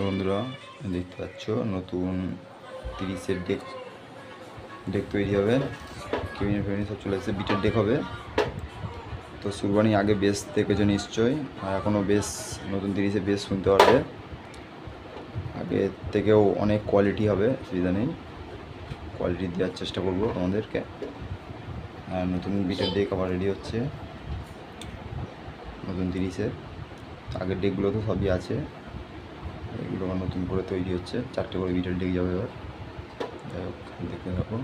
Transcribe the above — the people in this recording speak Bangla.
বন্ধুরা, দেখতে পাচ্ছ, নতুন তিরিশের ডেক ডেক তৈরি হবে। কেবিনের ফেবিনে সব চলে এসেছে, বিটের ডেক হবে। তো সুরবানি আগে বেস দেখেছ নিশ্চয়ই, আর এখনও বেস নতুন তিরিশে বেস শুনতে পারবে। আগে থেকেও অনেক কোয়ালিটি হবে অসুবিধা নেই। কোয়ালিটি দেওয়ার চেষ্টা করব তোমাদেরকে। আর নতুন বিটের ডেক আবার রেডি হচ্ছে। নতুন তিরিশের। আগের ডেকগুলো তো সবই আছে। এগুলো আবার নতুন করে তৈরি হচ্ছে। চারটে করে ভিডিও লেগে যাবে এবার। যাই হোক, দেখতে থাকুন।